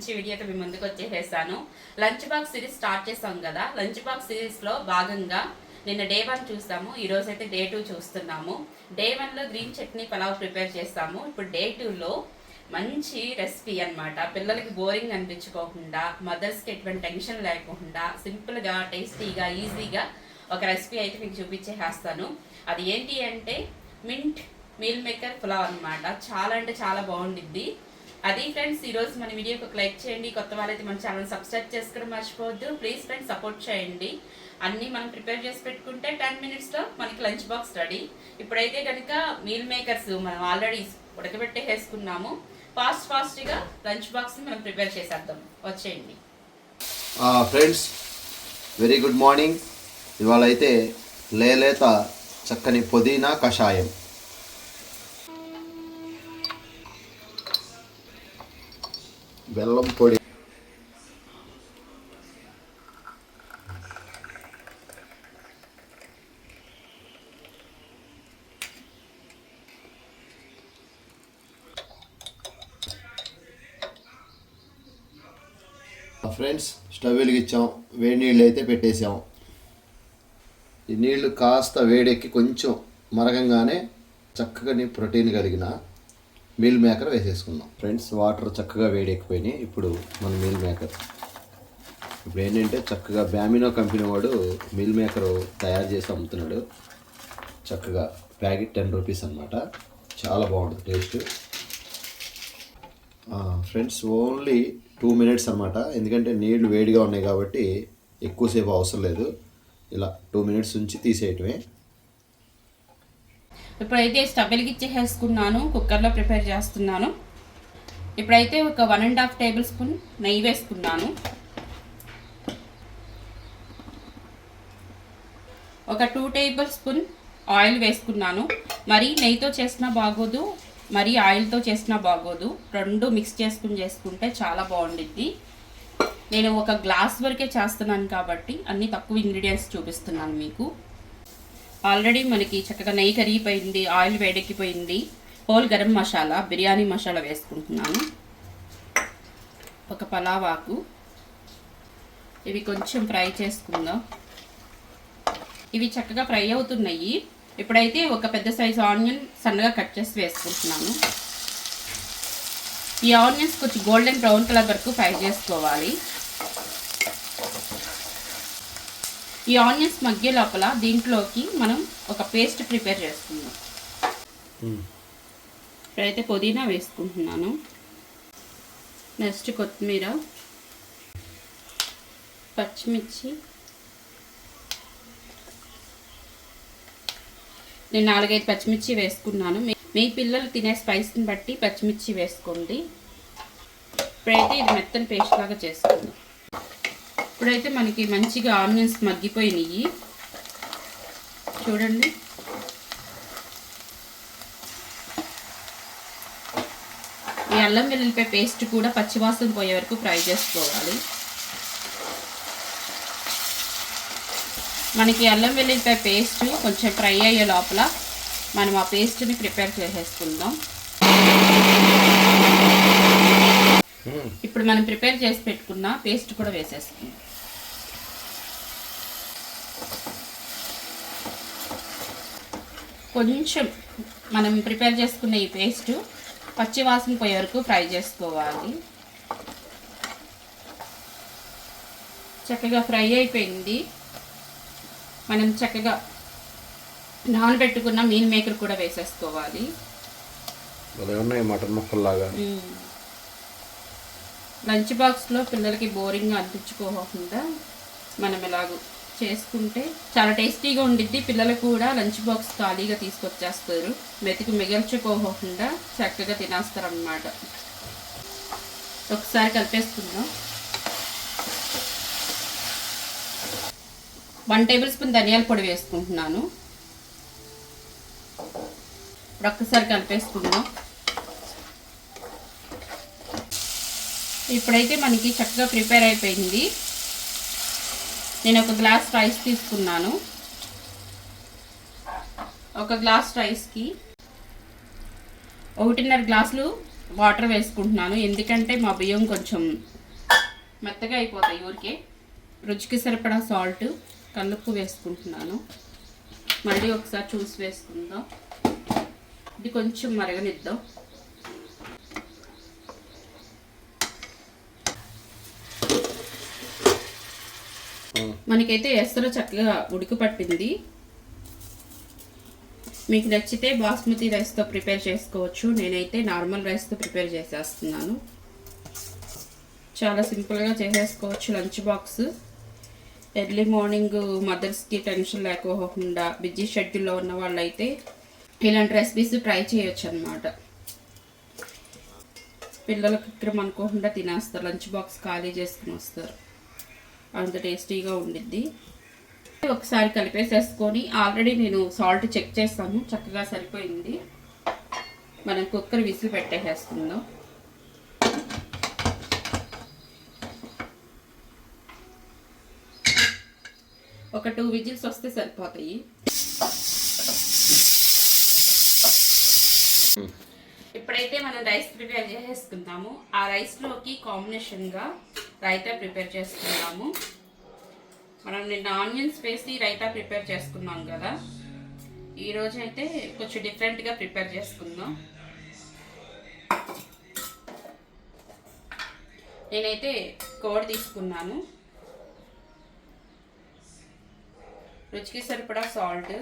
మంచి వీడియోతో మీ ముందుకు వచ్చేసేసాను. లంచ్ బాక్స్ సిరీస్ స్టార్ట్ చేసాం కదా. లంచ్ బాక్స్ సిరీస్లో భాగంగా నిన్న డే వన్ చూస్తాము ఈరోజు అయితే డే టూ చూస్తున్నాము. డే వన్లో గ్రీన్ చట్నీ పలావ్ ప్రిపేర్ చేస్తాము ఇప్పుడు డే టూలో మంచి రెసిపీ అన్నమాట. పిల్లలకి బోరింగ్ అనిపించుకోకుండా మదర్స్కి ఎటువంటి టెన్షన్ లేకుండా సింపుల్గా టేస్టీగా ఈజీగా ఒక రెసిపీ అయితే మీకు చూపించేసేస్తాను. అది ఏంటి అంటే మింట్ మీల్ మేకర్ పులావ్ అనమాట చాలా అంటే చాలా బాగుండిద్ది. అది ఫ్రెండ్స్ ఈ రోజు మన వీడియోకి ఒక లైక్ చేయండి. కొత్త వాళ్ళైతే మన ఛానల్ సబ్స్క్రైబ్ చేసుకోవడం మర్చిపోవద్దు. ప్లీజ్ ఫ్రెండ్స్ సపోర్ట్ చేయండి. అన్నీ మనం ప్రిపేర్ చేసి పెట్టుకుంటే టెన్ మినిట్స్లో మనకి లంచ్ బాక్స్ రెడీ. ఇప్పుడైతే కనుక మీల్ మేకర్స్ మనం ఆల్రెడీ ఉడకబెట్టే వేసుకున్నాము. ఫాస్ట్ ఫాస్ట్గా లంచ్ బాక్స్ని మనం ప్రిపేర్ చేసేద్దాం. వచ్చేయండి. Friends very good morning. ఇవాళ అయితే లేలేత చక్కని పుదీనా కషాయం. బెల్లం పొడి. ఫ్రెండ్స్ స్టవ్ వెలిగించాం. వేడి నీళ్ళు అయితే పెట్టేసాం. ఈ నీళ్ళు కాస్త వేడెక్కి కొంచెం మరగంగానే చక్కగా ప్రోటీన్ కలిగిన మీల్ మేకర్ వేసేసుకుందాం. ఫ్రెండ్స్ వాటర్ చక్కగా వేడెక్కిపోయినాయి. ఇప్పుడు మన మీల్ మేకర్. ఇప్పుడు ఏంటంటే చక్కగా బ్యామినో కంపెనీ వాడు మీల్ మేకర్ తయారు చేసి అమ్ముతున్నాడు. చక్కగా ప్యాకెట్ టెన్ రూపీస్ అనమాట చాలా బాగుంటుంది taste. Friends only two minutes అనమాట ఎందుకంటే నీళ్ళు వేడిగా ఉన్నాయి కాబట్టి ఎక్కువసేపు అవసరం లేదు. ఇలా టూ మినిట్స్ ఉంచి తీసేయటమే. ఇప్పుడైతే స్టవ్ వెలిగించేసేసుకున్నాను కుక్కర్లో ప్రిపేర్ చేస్తున్నాను ఇప్పుడైతే ఒక one and half tablespoon నెయ్యి వేసుకున్నాను. ఒక టూ టేబుల్ స్పూన్ ఆయిల్ వేసుకున్నాను. మరి నెయ్యితో చేసినా బాగోదు మరి ఆయిల్తో చేసినా బాగోదు. రెండు మిక్స్ చేసుకుని చేసుకుంటే చాలా బాగుండిద్ది. నేను ఒక గ్లాస్ వరకే చేస్తున్నాను కాబట్టి అన్ని తక్కువ ఇంగ్రీడియంట్స్ చూపిస్తున్నాను మీకు. ఆల్రెడీ మనకి చక్కగా నెయ్యి కరిగిపోయింది ఆయిల్ వేడెక్కిపోయింది. హోల్ గరం మసాలా బిర్యానీ మసాలా వేసుకుంటున్నాను. ఒక పలావాకు ఇవి కొంచెం ఫ్రై చేసుకుందాం. ఇవి చక్కగా ఫ్రై అవుతున్నాయి. ఇప్పుడైతే ఒక పెద్ద సైజు ఆనియన్ సన్నగా కట్ చేసి వేసుకుంటున్నాను. ఈ ఆనియన్స్ కొంచెం గోల్డెన్ బ్రౌన్ కలర్ వరకు ఫ్రై చేసుకోవాలి. ఈ ఆనియన్స్ మగ్గే లోపల దీంట్లోకి మనం ఒక పేస్ట్ ప్రిపేర్ చేసుకుందాం. ఇప్పుడైతే పుదీనా వేసుకుంటున్నాను. నెక్స్ట్ కొత్తిమీర పచ్చిమిర్చి. నేను నాలుగైదు పచ్చిమిర్చి వేసుకున్నాను. మీ- మీ పిల్లలు తినే స్పైస్ని బట్టి పచ్చిమిర్చి వేసుకోండి. ఇప్పుడైతే ఇది మెత్తని పేస్ట్ లాగా చేసుకుందాం. ఇప్పుడైతే మనకి మంచిగా ఆనియన్స్ మగ్గిపోయినాయి. చూడండి. ఈ అల్లం వెల్లుల్లిపాయ పేస్ట్ కూడా పచ్చివాసన పోయే వరకు ఫ్రై చేసుకోవాలి. మనకి అల్లం వెల్లుల్లిపాయ పేస్ట్ కొంచెం ఫ్రై అయ్యే లోపల మనం ఆ పేస్ట్ని ప్రిపేర్ చేసేసుకుందాం. ఇప్పుడు మనం ప్రిపేర్ చేసి పెట్టుకున్న పేస్ట్ కూడా వేసేసుకుందాం. కొంచెం మనం ప్రిపేర్ చేసుకున్న ఈ పేస్ట్ పచ్చి వాసన పోయే వరకు ఫ్రై చేసుకోవాలి. చక్కగా ఫ్రై అయిపోయింది. మనం చక్కగా నానబెట్టుకున్న మీల్ మేకర్ కూడా వేసేసుకోవాలి. ఉన్నాయి మటన్ ముక్కల్లాగా. లంచ్ బాక్స్లో పిల్లలకి బోరింగ్ అనిపించుకోకుండా మనం ఇలాగ చేసుకుంటే చాలా టేస్టీగా ఉండిద్ది. పిల్లలు కూడా లంచ్ బాక్స్ ఖాళీగా తీసుకొచ్చేస్తారు. మెతుకు మిగల్చుకోకుండా చక్కగా తినేస్తారు అన్నమాట ఒకసారి కలిపేసుకుందాం. వన్ టేబుల్ స్పూన్ ధనియాల పొడి వేసుకుంటున్నాను. ఇప్పుడు ఒక్కసారి కలిపేసుకుందాం. ఇప్పుడైతే మనకి చక్కగా ప్రిపేర్ అయిపోయింది. నేను ఒక గ్లాస్ రైస్ తీసుకున్నాను. ఒక గ్లాస్ రైస్కి ఒకటిన్నర గ్లాసులు వాటర్ వేసుకుంటున్నాను. ఎందుకంటే మా బియ్యం కొంచెం మెత్తగా అయిపోతాయి ఊరికే. రుచికి సరిపడా సాల్ట్ కల్లుప్పు వేసుకుంటున్నాను. మళ్ళీ ఒకసారి చూసి వేసుకుందాం. ఇది కొంచెం మరగనిద్దాం. మనకైతే ఎసరు చక్కగా ఉడికి పట్టింది. మీకు నచ్చితే బాస్మతి రైస్తో ప్రిపేర్ చేసుకోవచ్చు. నేనైతే నార్మల్ రైస్తో ప్రిపేర్ చేసేస్తున్నాను. చాలా సింపుల్గా చేసేసుకోవచ్చు లంచ్ బాక్స్. ఎర్లీ మార్నింగ్ మదర్స్కి టెన్షన్ లేకపోకుండా బిజీ షెడ్యూల్లో ఉన్న వాళ్ళైతే ఇలాంటి రెసిపీస్ ట్రై చేయొచ్చు అనమాట పిల్లలకి ఇక్కడ అనుకోకుండా తినేస్తారు లంచ్ బాక్స్ ఖాళీ చేసుకుని వస్తారు. అంత టేస్టీగా ఉండిద్ది. ఒకసారి కలిపేసేసుకొని ఆల్రెడీ నేను సాల్ట్ చెక్ చేస్తాను. చక్కగా సరిపోయింది. మనం కుక్కర్ విసిల్ పెట్టేసేసుకుందాం. ఒక టూ విజిల్స్ వస్తే సరిపోతాయి. ఇప్పుడైతే మనం రైస్ ప్రిపేర్ చేసేసుకుందాము. ఆ రైస్లోకి కాంబినేషన్గా రైతా ప్రిపేర్ చేసుకుందాము. మనం నిన్న ఆనియన్స్ వేసి రైతా ప్రిపేర్ చేసుకున్నాం కదా. ఈరోజు అయితే కొంచెం డిఫరెంట్గా ప్రిపేర్ చేసుకుందాం. నేనైతే కోడ్ తీసుకున్నాను. రుచికి సరిపడా సాల్ట్.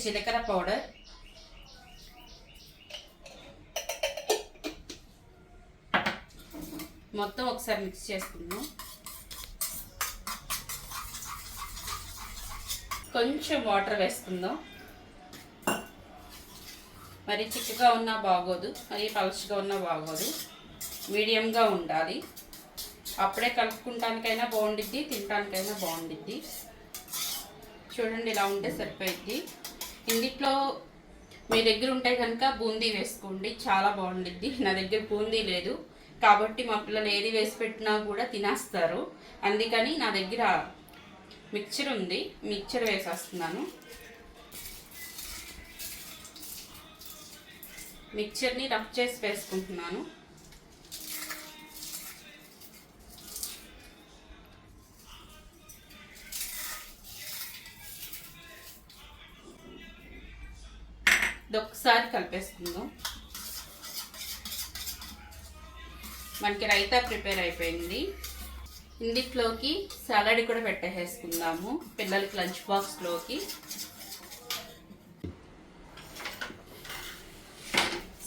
జీలకర్ర పౌడర్. మొత్తం ఒకసారి మిక్స్ చేసుకుందాం. కొంచెం వాటర్ వేసుకుందాం. మరి చిక్కగా ఉన్నా బాగోదు మరి పలుచగా ఉన్నా బాగోదు. మీడియంగా ఉండాలి. అప్పుడే కలుపుకుంటానికైనా బాగుండిద్ది తినటానికైనా బాగుండిద్ది. చూడండి ఇలా ఉంటే సరిపోయిద్ది. ఇందిట్లో మీ దగ్గర ఉంటే కనుక బూందీ వేసుకోండి. చాలా బాగుండిద్ది. నా దగ్గర బూందీ లేదు. కాబట్టి మా పిల్లలు ఏది వేసి పెట్టినా కూడా తినేస్తారు. అందుకని నా దగ్గర మిక్చర్ ఉంది. మిక్చర్ వేసేస్తున్నాను. మిక్చర్ని రఫ్ చేసి వేసుకుంటున్నాను. ఇది ఒకసారి కలిపేసుకుందాం. మనకి రైతా ప్రిపేర్ అయిపోయింది. ఇందిట్లోకి సలాడ్ కూడా పెట్టేసుకుందాము పిల్లలకి లంచ్ బాక్స్లోకి.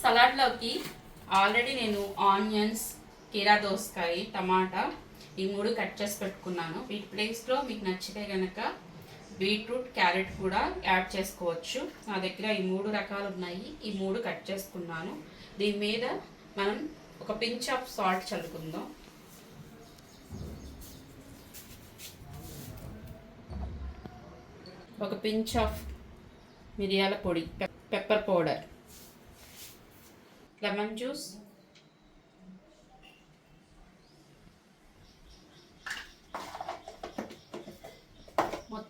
సలాడ్లోకి ఆల్రెడీ నేను ఆనియన్స్ కీరా దోసకాయ టమాటా ఈ మూడు కట్ చేసి పెట్టుకున్నాను. వీటి ప్లేస్లో మీకు నచ్చితే కనుక బీట్రూట్ క్యారెట్ కూడా యాడ్ చేసుకోవచ్చు. నా దగ్గర ఈ మూడు రకాలు ఉన్నాయి. ఈ మూడు కట్ చేసుకున్నాను. దీని మీద మనం ఒక పించ్ ఆఫ్ సాల్ట్ చల్లుకుందాం. ఒక పించ్ ఆఫ్ మిరియాల పొడి పెప్పర్ పౌడర్ లెమన్ జ్యూస్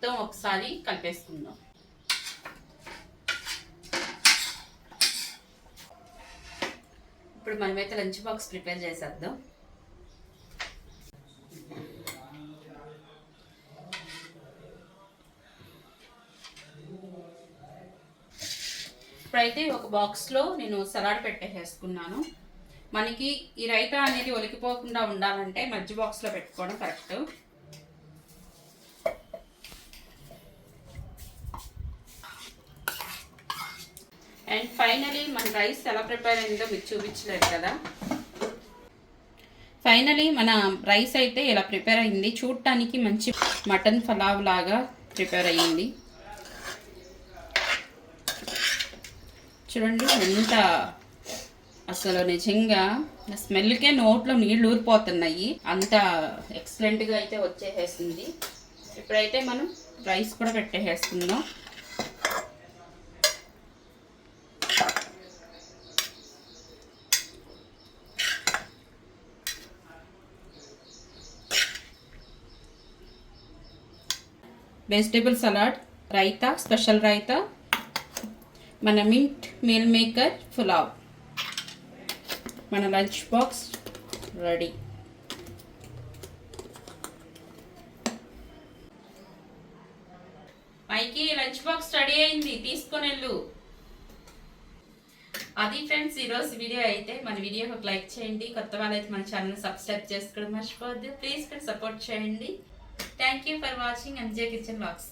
మొత్తం ఒకసారి కలిపేసుకుందాం. ఇప్పుడు మనమైతే లంచ్ బాక్స్ ప్రిపేర్ చేసేద్దాం. ఇప్పుడైతే ఒక బాక్స్లో నేను సలాడ్ పెట్టేసేసుకున్నాను. మనకి ఈ రైతా అనేది ఒలికిపోకుండా ఉండాలంటే మధ్య బాక్స్లో పెట్టుకోవడం కరెక్ట్. అండ్ ఫైనలీ మన రైస్ ఎలా ప్రిపేర్ అయిందో మీకు చూపించలేదు కదా. ఫైనలీ మన రైస్ అయితే ఇలా ప్రిపేర్ అయింది? చూడటానికి మంచి మటన్ పలావ్ లాగా ప్రిపేర్ అయ్యింది. చూడండి ఎంత అసలు నిజంగా స్మెల్కే నోట్లో నీళ్ళు ఊరిపోతున్నాయి. అంత ఎక్సలెంట్గా అయితే వచ్చేసేసింది. ఇప్పుడైతే మనం రైస్ కూడా పెట్టేసేస్తున్నాం vegetable salad raita special raita మన మింట్ మీల్ మేకర్ పులావ్ మన లంచ్ బాక్స్ రెడీ పైకి లంచ్ బాక్స్ రెడీ అయింది. తీసుకొని వెళ్ళు. అది ఫ్రెండ్స్ ఈరోజు వీడియో అయితే మన వీడియో ఒక లైక్ చేయండి. కొత్త వాళ్ళైతే మన ఛానల్ సబ్స్క్రైబ్ చేసుకోవడం మర్చిపోవద్దు. ప్లీజ్ ఫ్రెండ్స్ సపోర్ట్ చేయండి. Thank you for watching MJ Kitchen Vlogs.